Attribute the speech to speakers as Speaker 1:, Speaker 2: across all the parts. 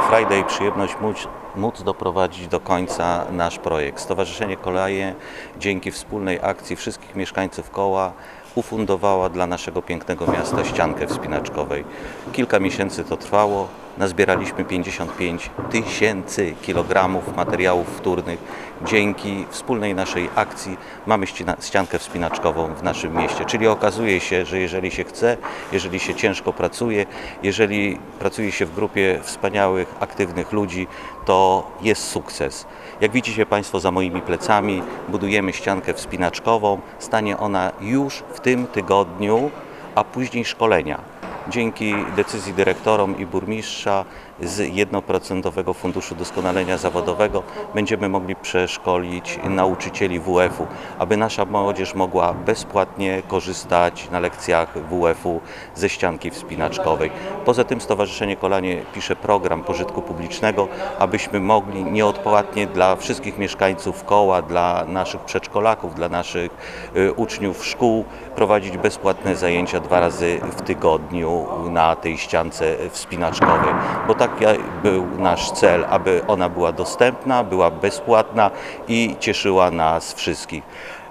Speaker 1: frajdę i przyjemność móc, móc doprowadzić do końca nasz projekt. Stowarzyszenie Koleje dzięki wspólnej akcji wszystkich mieszkańców koła ufundowała dla naszego pięknego miasta ściankę wspinaczkowej. Kilka miesięcy to trwało. Nazbieraliśmy 55 tysięcy kilogramów materiałów wtórnych. Dzięki wspólnej naszej akcji mamy ściankę wspinaczkową w naszym mieście. Czyli okazuje się, że jeżeli się chce, jeżeli się ciężko pracuje, jeżeli pracuje się w grupie wspaniałych, aktywnych ludzi, to jest sukces. Jak widzicie Państwo za moimi plecami, budujemy ściankę wspinaczkową. Stanie ona już w tym tygodniu, a później szkolenia. Dzięki decyzji dyrektorom i burmistrza z 1% Funduszu Doskonalenia Zawodowego będziemy mogli przeszkolić nauczycieli WF-u, aby nasza młodzież mogła bezpłatnie korzystać na lekcjach WF-u ze ścianki wspinaczkowej. Poza tym Stowarzyszenie Kolanie pisze program pożytku publicznego, abyśmy mogli nieodpłatnie dla wszystkich mieszkańców koła, dla naszych przedszkolaków, dla naszych y, uczniów szkół prowadzić bezpłatne zajęcia dwa razy w tygodniu na tej ściance wspinaczkowej, bo tak był nasz cel, aby ona była dostępna, była bezpłatna i cieszyła nas wszystkich.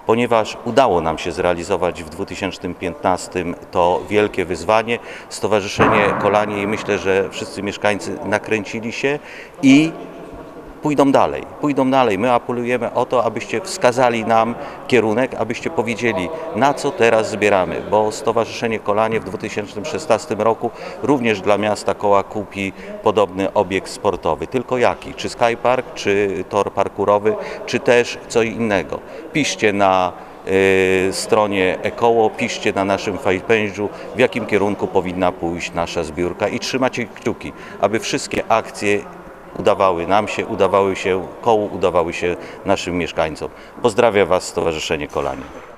Speaker 1: Ponieważ udało nam się zrealizować w 2015 to wielkie wyzwanie, Stowarzyszenie Kolanie i myślę, że wszyscy mieszkańcy nakręcili się i pójdą dalej, pójdą dalej. My apelujemy o to, abyście wskazali nam kierunek, abyście powiedzieli, na co teraz zbieramy, bo Stowarzyszenie Kolanie w 2016 roku również dla miasta Koła kupi podobny obiekt sportowy. Tylko jaki? Czy Skypark, czy tor parkurowy, czy też co innego. Piszcie na y, stronie Ekoło, piszcie na naszym fanpage'u, w jakim kierunku powinna pójść nasza zbiórka i trzymacie kciuki, aby wszystkie akcje udawały nam się, udawały się kołu, udawały się naszym mieszkańcom. Pozdrawiam Was Stowarzyszenie Kolanie.